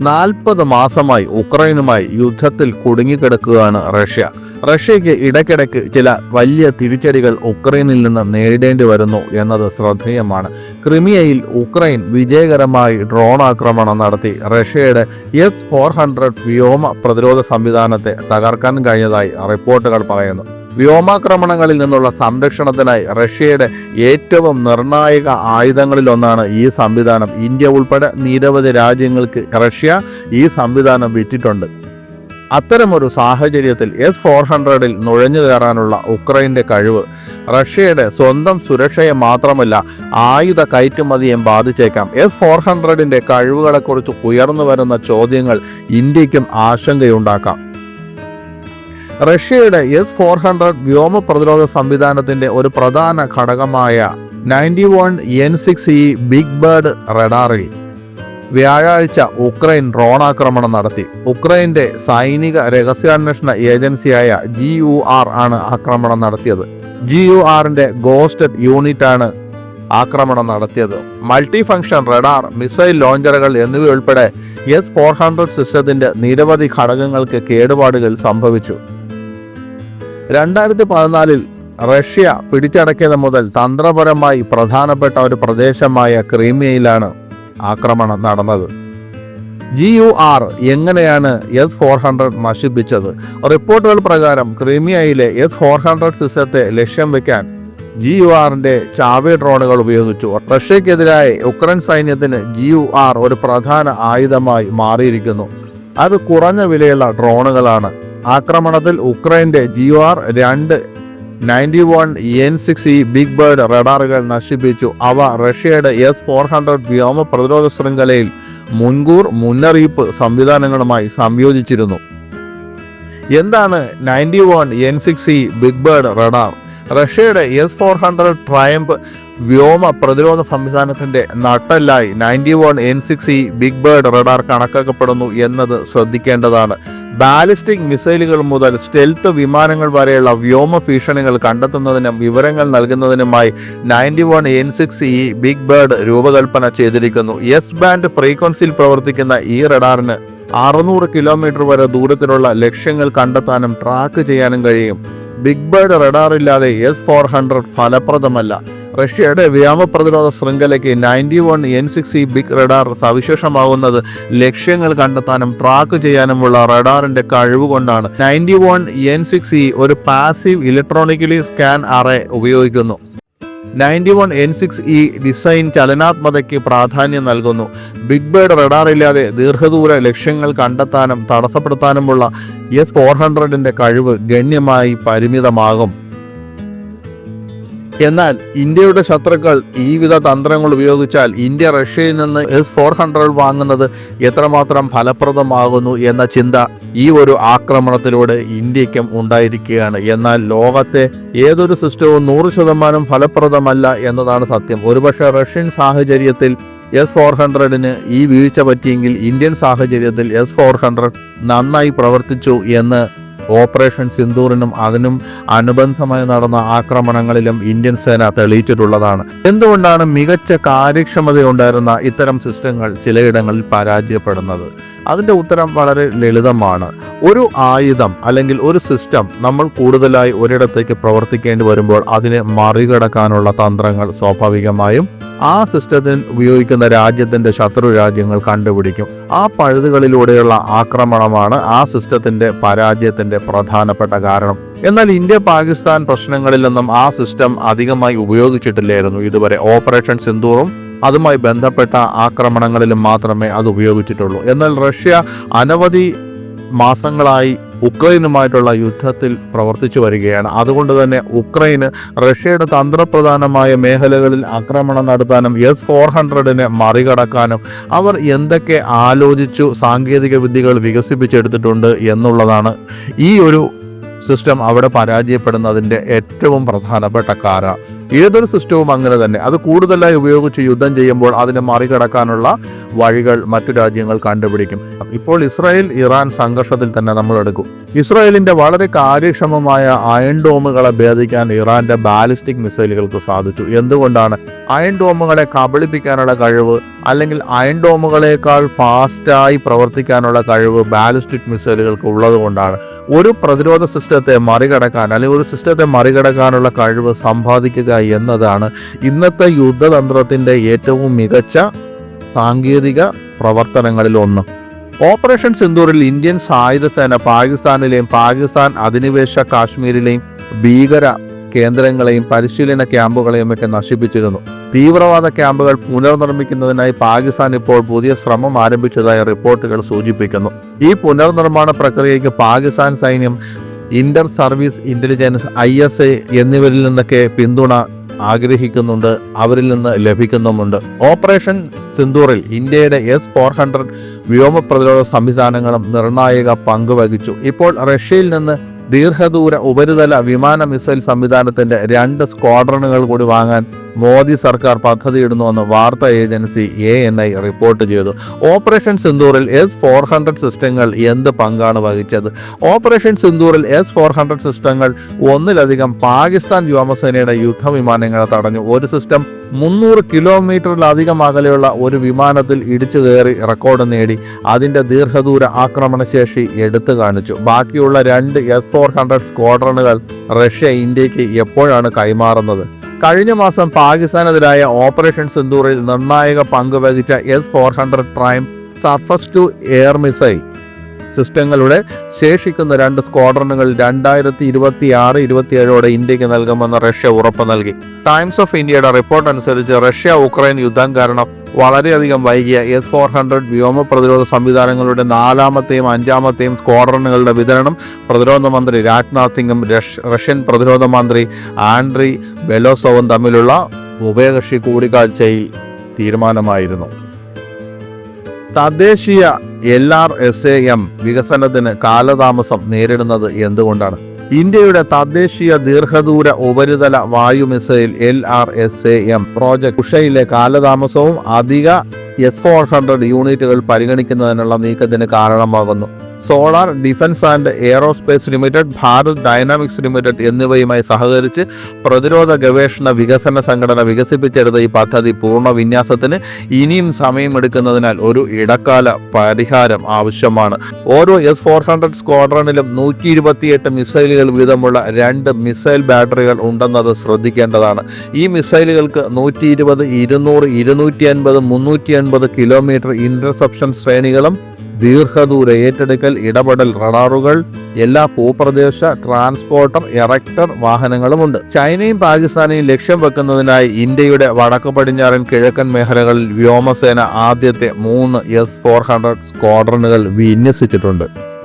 നാൽപ്പത് മാസമായി ഉക്രൈനുമായി യുദ്ധത്തിൽ കുടുങ്ങിക്കിടക്കുകയാണ് റഷ്യ. റഷ്യയ്ക്ക് ഇടയ്ക്കിടയ്ക്ക് ചില വലിയ തിരിച്ചടികൾ ഉക്രൈനിൽ നിന്ന് നേരിടേണ്ടി വരുന്നു എന്നത് ശ്രദ്ധേയമാണ്. ക്രിമിയയിൽ ഉക്രൈൻ വിജയകരമായി ഡ്രോൺ ആക്രമണം നടത്തി. റഷ്യയുടെ എസ് ഫോർ ഹൺഡ്രഡ് വ്യോമ പ്രതിരോധ സംവിധാനത്തെ തകർക്കാൻ കഴിഞ്ഞതായി റിപ്പോർട്ടുകൾ പറയുന്നു. വ്യോമാക്രമണങ്ങളിൽ നിന്നുള്ള സംരക്ഷണത്തിനായി റഷ്യയുടെ ഏറ്റവും നിർണായക ആയുധങ്ങളിലൊന്നാണ് ഈ സംവിധാനം. ഇന്ത്യ ഉൾപ്പെടെ നിരവധി രാജ്യങ്ങൾക്ക് റഷ്യ ഈ സംവിധാനം വിറ്റിട്ടുണ്ട്. അത്തരമൊരു സാഹചര്യത്തിൽ എസ് ഫോർ ഹൺഡ്രഡിൽ നുഴഞ്ഞു കയറാനുള്ള ഉക്രൈന്റെ കഴിവ് റഷ്യയുടെ സ്വന്തം സുരക്ഷയെ മാത്രമല്ല ആയുധ കയറ്റുമതിയും ബാധിച്ചേക്കാം. എസ് ഫോർ ഹൺഡ്രഡിന്റെ കഴിവുകളെക്കുറിച്ച് ഉയർന്നു വരുന്ന ചോദ്യങ്ങൾ ഇന്ത്യക്കും ആശങ്കയുണ്ടാക്കാം. റഷ്യയുടെ എസ് ഫോർ ഹൺഡ്രഡ് വ്യോമ പ്രതിരോധ സംവിധാനത്തിന്റെ ഒരു പ്രധാന ഘടകമായ ninety one N six E big bird റഡാറിൽ വ്യാഴാഴ്ച ഉക്രൈൻ ഡ്രോൺ ആക്രമണം നടത്തി. ഉക്രൈന്റെ സൈനിക രഹസ്യാന്വേഷണ ഏജൻസിയായ ജി യു ആർ ആണ് ആക്രമണം നടത്തിയത്. ജി യു ആറിന്റെ ഗോസ്റ്റ് യൂണിറ്റ് ആണ് ആക്രമണം നടത്തിയത്. മൾട്ടി ഫംഗ്ഷൻ റഡാർ മിസൈൽ ലോഞ്ചറുകൾ എന്നിവയുൾപ്പെടെ എസ് ഫോർ ഹൺഡ്രഡ് സിസ്റ്റത്തിന്റെ നിരവധി ഘടകങ്ങൾക്ക് കേടുപാടുകൾ സംഭവിച്ചു. രണ്ടായിരത്തി പതിനാലിൽ റഷ്യ പിടിച്ചടക്കിയത് മുതൽ തന്ത്രപരമായി പ്രധാനപ്പെട്ട ഒരു പ്രദേശമായ ക്രീമിയയിലാണ് ആക്രമണം നടന്നത്. ജി യു ആർ എങ്ങനെയാണ് എസ് ഫോർ ഹൺഡ്രഡ് നശിപ്പിച്ചത്? റിപ്പോർട്ടുകൾ പ്രകാരം ക്രീമിയയിലെ എസ് ഫോർ ഹൺഡ്രഡ് സിസ്റ്റത്തെ ലക്ഷ്യം വെക്കാൻ ജി യു ആറിന്റെ ചാവേ ഡ്രോണുകൾ ഉപയോഗിച്ചു. റഷ്യക്കെതിരായ ഉക്രൈൻ സൈന്യത്തിന് ജി യു ആർ ഒരു പ്രധാന ആയുധമായി മാറിയിരിക്കുന്നു. അത് കുറഞ്ഞ വിലയുള്ള ഡ്രോണുകളാണ്. ആക്രമണത്തിൽ ഉക്രൈന്റെ ജി ആർ രണ്ട് ninety one N six E big bird റഡാറുകൾ നശിപ്പിച്ചു. അവ റഷ്യയുടെ എസ് ഫോർ ഹൺഡ്രഡ് വ്യോമ പ്രതിരോധ ശൃംഖലയിൽ മുൻകൂർ മുന്നറിയിപ്പ് സംവിധാനങ്ങളുമായി സംയോജിച്ചിരുന്നു. എന്താണ് ninety one N six E big bird radar? റഷ്യയുടെ എസ് ഫോർ ഹൺഡ്രഡ് ട്രയംപ് വ്യോമ പ്രതിരോധ സംവിധാനത്തിന്റെ നട്ടല്ലായി ninety one N six E big bird radar കണക്കാക്കപ്പെടുന്നു എന്നത് ശ്രദ്ധിക്കേണ്ടതാണ്. ബാലിസ്റ്റിക് മിസൈലുകൾ മുതൽ സ്റ്റെൽത്ത് വിമാനങ്ങൾ വരെയുള്ള വ്യോമ ഭീഷണികൾ കണ്ടെത്തുന്നതിനും വിവരങ്ങൾ നൽകുന്നതിനുമായി ninety one N six E big bird രൂപകൽപ്പന ചെയ്തിരിക്കുന്നു. എസ് ബാൻഡ് ഫ്രീക്വൻസിയിൽ പ്രവർത്തിക്കുന്ന ഈ റഡാറിന് അറുന്നൂറ് കിലോമീറ്റർ വരെ ദൂരത്തിലുള്ള ലക്ഷ്യങ്ങൾ കണ്ടെത്താനും ട്രാക്ക് ചെയ്യാനും കഴിയും. ബിഗ് ബേർഡ് റഡാർ ഇല്ലാതെ എസ് ഫോർ ഹൺഡ്രഡ് ഫലപ്രദമല്ല. റഷ്യയുടെ വ്യോമ പ്രതിരോധ ശൃംഖലയ്ക്ക് ninety one N six E big radar സവിശേഷമാകുന്നത് ലക്ഷ്യങ്ങൾ കണ്ടെത്താനും ട്രാക്ക് ചെയ്യാനുമുള്ള റഡാറിന്റെ കഴിവ് കൊണ്ടാണ് ninety one N six E ഒരു പാസീവ് ഇലക്ട്രോണിക്കലി സ്കാൻ അറേ ഉപയോഗിക്കുന്നു. Ninety one N six E design ചലനാത്മകതയ്ക്ക് പ്രാധാന്യം നൽകുന്നു. ബിഗ് ബേർഡ് റഡാർ ഇല്ലാതെ ദീർഘദൂര ലക്ഷ്യങ്ങൾ കണ്ടെത്താനും തടസ്സപ്പെടുത്താനുമുള്ള എസ് ഫോർ ഹൺഡ്രഡിന്റെ കഴിവ് ഗണ്യമായി പരിമിതമാകും. എന്നാൽ ഇന്ത്യയുടെ ശത്രുക്കൾ ഈ വിധ തന്ത്രങ്ങൾ ഉപയോഗിച്ചാൽ ഇന്ത്യ റഷ്യയിൽ നിന്ന് എസ് ഫോർ ഹൺഡ്രഡ് വാങ്ങുന്നത് എത്രമാത്രം ഫലപ്രദമാകുന്നു എന്ന ചിന്ത ഈ ഒരു ആക്രമണത്തിലൂടെ ഇന്ത്യക്കും ഉണ്ടായിരിക്കുകയാണ്. എന്നാൽ ലോകത്തെ ഏതൊരു സിസ്റ്റവും നൂറ് ശതമാനം ഫലപ്രദമല്ല എന്നതാണ് സത്യം. ഒരുപക്ഷെ റഷ്യൻ സാഹചര്യത്തിൽ എസ് ഫോർ ഹൺഡ്രഡിന് ഈ വീഴ്ച പറ്റിയെങ്കിൽ ഇന്ത്യൻ സാഹചര്യത്തിൽ എസ് ഫോർ ഹൺഡ്രഡ് നന്നായി പ്രവർത്തിച്ചു എന്ന് ഓപ്പറേഷൻ സിന്ദൂറിനും അതിനും അനുബന്ധമായി നടന്ന ആക്രമണങ്ങളിലും ഇന്ത്യൻ സേന തെളിയിച്ചിട്ടുള്ളതാണ്. എന്തുകൊണ്ടാണ് മികച്ച കാര്യക്ഷമതയുണ്ടായിരുന്ന ഇത്തരം സിസ്റ്റങ്ങൾ ചിലയിടങ്ങളിൽ പരാജയപ്പെടുന്നത്? അതിന്റെ ഉത്തരം വളരെ ലളിതമാണ്. ഒരു ആയുധം അല്ലെങ്കിൽ ഒരു സിസ്റ്റം നമ്മൾ കൂടുതലായി ഒരിടത്തേക്ക് പ്രവർത്തിക്കേണ്ടി വരുമ്പോൾ അതിനെ മറികടക്കാനുള്ള തന്ത്രങ്ങൾ സ്വാഭാവികമായും ആ സിസ്റ്റത്തിൽ ഉപയോഗിക്കുന്ന രാജ്യത്തിന്റെ ശത്രു രാജ്യങ്ങൾ കണ്ടുപിടിക്കും. ആ പഴുതുകളിലൂടെയുള്ള ആക്രമണമാണ് ആ സിസ്റ്റത്തിന്റെ പരാജയത്തിന്റെ പ്രധാനപ്പെട്ട കാരണം. എന്നാൽ ഇന്ത്യ പാകിസ്ഥാൻ പ്രശ്നങ്ങളിലൊന്നും ആ സിസ്റ്റം അധികമായി ഉപയോഗിച്ചിട്ടില്ലായിരുന്നു. ഇതുവരെ ഓപ്പറേഷൻ സിന്ദൂറും അതുമായി ബന്ധപ്പെട്ട ആക്രമണങ്ങളിലും മാത്രമേ അത് ഉപയോഗിച്ചിട്ടുള്ളൂ. എന്നാൽ റഷ്യ അനവധി മാസങ്ങളായി ഉക്രൈനുമായിട്ടുള്ള യുദ്ധത്തിൽ പ്രവർത്തിച്ചു വരികയാണ്. അതുകൊണ്ട് തന്നെ ഉക്രൈന് റഷ്യയുടെ തന്ത്രപ്രധാനമായ മേഖലകളിൽ ആക്രമണം നടത്താനും എസ് ഫോർ ഹൺഡ്രഡിനെ മറികടക്കാനും അവർ എന്തൊക്കെ ആലോചിച്ചു സാങ്കേതിക വിദ്യകൾ വികസിപ്പിച്ചെടുത്തിട്ടുണ്ട് എന്നുള്ളതാണ് ഈ ഒരു സിസ്റ്റം അവിടെ പരാജയപ്പെടുന്നതിന്റെ ഏറ്റവും പ്രധാനപ്പെട്ട കാര. ഏതൊരു സിസ്റ്റവും അങ്ങനെ തന്നെ. അത് കൂടുതലായി ഉപയോഗിച്ച് യുദ്ധം ചെയ്യുമ്പോൾ അതിനെ മറികടക്കാനുള്ള വഴികൾ മറ്റു രാജ്യങ്ങൾ കണ്ടുപിടിക്കും. ഇപ്പോൾ ഇസ്രായേൽ ഇറാൻ സംഘർഷത്തിൽ തന്നെ നമ്മൾ എടുക്കും. ഇസ്രായേലിന്റെ വളരെ കാര്യക്ഷമമായ അയൺ ഡോമുകളെ ഭേദിക്കാൻ ഇറാന്റെ ബാലിസ്റ്റിക് മിസൈലുകൾക്ക് സാധിച്ചു. എന്തുകൊണ്ടാണ്? അയൺ ഡോമുകളെ കബളിപ്പിക്കാനുള്ള കഴിവ് അല്ലെങ്കിൽ അയൺ ഡോമുകളേക്കാൾ ഫാസ്റ്റായി പ്രവർത്തിക്കാനുള്ള കഴിവ് ബാലിസ്റ്റിക് മിസൈലുകൾക്ക് ഉള്ളതുകൊണ്ടാണ് ഒരു പ്രതിരോധ സിസ്റ്റത്തെ മറികടക്കാൻ അല്ലെങ്കിൽ ഒരു സിസ്റ്റത്തെ മറികടക്കാനുള്ള കഴിവ് സമ്പാദിക്കുക എന്നതാണ് ഇന്നത്തെ യുദ്ധതന്ത്രത്തിന്റെ ഏറ്റവും മികച്ച സാങ്കേതിക പ്രവർത്തനങ്ങളിൽ ഒന്ന്. ഓപ്പറേഷൻ സിന്ദൂറിൽ ഇന്ത്യൻ സായുധസേന പാകിസ്ഥാനിലെയും പാകിസ്ഥാൻ അധിനിവേശ കാശ്മീരിലെയും ഭീകര കേന്ദ്രങ്ങളെയും പരിശീലന ക്യാമ്പുകളെയും ഒക്കെ നശിപ്പിച്ചിരുന്നു. തീവ്രവാദ ക്യാമ്പുകൾ പുനർനിർമ്മിക്കുന്നതിനായി പാകിസ്ഥാൻ ഇപ്പോൾ പുതിയ ശ്രമം ആരംഭിച്ചതായി റിപ്പോർട്ടുകൾ സൂചിപ്പിക്കുന്നു. ഈ പുനർനിർമ്മാണ പ്രക്രിയയ്ക്ക് പാകിസ്ഥാൻ സൈന്യം inter service intelligence I S A എന്നിവരിൽ നിന്നൊക്കെ പിന്തുണ ആഗ്രഹിക്കുന്നുണ്ട് അവരിൽ നിന്ന് ലഭിക്കുന്നുമുണ്ട്. ഓപ്പറേഷൻ സിന്ദൂറിൽ ഇന്ത്യയുടെ എസ് ഫോർ ഹൺഡ്രഡ് വ്യോമ പ്രതിരോധ സംവിധാനങ്ങളും നിർണായക പങ്കുവഹിച്ചു ഇപ്പോൾ റഷ്യയിൽ നിന്ന് ദീർഘദൂര ഉപരിതല വിമാന മിസൈൽ സംവിധാനത്തിന്റെ രണ്ട് സ്ക്വാഡ്രണുകൾ കൂടി വാങ്ങാൻ മോദി സർക്കാർ പദ്ധതിയിടുന്നുവെന്ന് വാർത്താ agency A N I report ചെയ്തു. ഓപ്പറേഷൻ സിന്ദൂറിൽ എസ് ഫോർ ഹൺഡ്രഡ് സിസ്റ്റങ്ങൾ എന്ത് പങ്കാണ് വഹിച്ചത്? ഓപ്പറേഷൻ സിന്ദൂറിൽ എസ് ഫോർ ഹൺഡ്രഡ് സിസ്റ്റങ്ങൾ ഒന്നിലധികം പാകിസ്ഥാൻ വ്യോമസേനയുടെ യുദ്ധവിമാനങ്ങളെ തടഞ്ഞു. ഒരു സിസ്റ്റം മുന്നൂറ് കിലോമീറ്ററിലധികം അകലെയുള്ള ഒരു വിമാനത്തിൽ ഇടിച്ചു കയറി റെക്കോർഡ് നേടി. അതിന്റെ ദീർഘദൂര ആക്രമണശേഷി എടുത്തു കാണിച്ചു. ബാക്കിയുള്ള രണ്ട് എസ് ഫോർ ഹൺഡ്രഡ് സ്ക്വാഡ്രണുകൾ റഷ്യ ഇന്ത്യയ്ക്ക് എപ്പോഴാണ് കൈമാറുന്നത്? കഴിഞ്ഞ മാസം പാകിസ്ഥാനെതിരായ ഓപ്പറേഷൻ സിന്ദൂറിൽ നിർണായക പങ്ക് വഹിച്ച S four hundred prime surface to air missile സിസ്റ്റങ്ങളുടെ ശേഷിക്കുന്ന രണ്ട് സ്ക്വാഡ്രണുകൾ രണ്ടായിരത്തി ഇരുപത്തി ആറ് ഇരുപത്തിയേഴോടെ ഇന്ത്യയ്ക്ക് നൽകുമെന്ന് റഷ്യ ഉറപ്പ് നൽകി. ടൈംസ് ഓഫ് ഇന്ത്യയുടെ റിപ്പോർട്ട് അനുസരിച്ച് റഷ്യ ഉക്രൈൻ യുദ്ധം കാരണം വളരെയധികം വൈകിയ എസ് ഫോർ ഹൺഡ്രഡ് വ്യോമ പ്രതിരോധ സംവിധാനങ്ങളുടെ നാലാമത്തെയും അഞ്ചാമത്തെയും സ്ക്വാഡ്രണുകളുടെ വിതരണം പ്രതിരോധ മന്ത്രി രാജ്നാഥ് സിംഗും റഷ്യൻ പ്രതിരോധ മന്ത്രി ആൻഡ്രി ബെലോസോവും തമ്മിലുള്ള ഉഭയകക്ഷി കൂടിക്കാഴ്ചയിൽ തീരുമാനമായിരുന്നു. തദ്ദേശീയ L R S A M വികസനത്തിന് കാലതാമസം നേരിടുന്നത് എന്തുകൊണ്ടാണ്? ഇന്ത്യയുടെ തദ്ദേശീയ ദീർഘദൂര ഉപരിതല വായു missile L R S A M project ഉഷയിലെ കാലതാമസവും അധിക എസ് ഫോർ ഹൺഡ്രഡ് യൂണിറ്റുകൾ പരിഗണിക്കുന്നതിനുള്ള നീക്കത്തിന് കാരണമാകുന്നു. Solar Defence and Aerospace Limited Bharat Dynamics Limited എന്നിവയുമായി സഹകരിച്ച് പ്രതിരോധ ഗവേഷണ വികസന സംഘടന വികസിപ്പിച്ചെടുത്ത ഈ പദ്ധതി പൂർണ വിന്യാസത്തിന് ഇനിയും സമയമെടുക്കുന്നതിനാൽ ഒരു ഇടക്കാല പരിഹാരം ആവശ്യമാണ്. ഓരോ എസ് ഫോർ ഹൺഡ്രഡ് സ്ക്വാഡ്രണിലും നൂറ്റി ഇരുപത്തിയെട്ട് മിസൈലുകൾ വീതമുള്ള രണ്ട് മിസൈൽ ബാറ്ററികൾ ഉണ്ടെന്നത് ശ്രദ്ധിക്കേണ്ടതാണ്. ഈ മിസൈലുകൾക്ക് നൂറ്റി ഇരുപത് ഇരുന്നൂറ് ഇരുന്നൂറ്റി അൻപത് മുന്നൂറ്റി അൻപത് കിലോമീറ്റർ ഇന്റർസെപ്ഷൻ ശ്രേണികളും ദീർഘദൂര ഏറ്റെടുക്കൽ ഇടപെടൽ റഡാറുകൾ എല്ലാ ഭൂപ്രദേശ ട്രാൻസ്പോർട്ടർ എറക്ടർ വാഹനങ്ങളുമുണ്ട്. ചൈനയും പാകിസ്ഥാനെയും ലക്ഷ്യം വെക്കുന്നതിനായി ഇന്ത്യയുടെ വടക്ക് പടിഞ്ഞാറൻ കിഴക്കൻ മേഖലകളിൽ വ്യോമസേന ആദ്യത്തെ മൂന്ന് എസ് ഫോർ ഹൺഡ്രഡ് സ്ക്വാഡ്രണുകൾ വിന്യസിച്ചിട്ടുണ്ട്.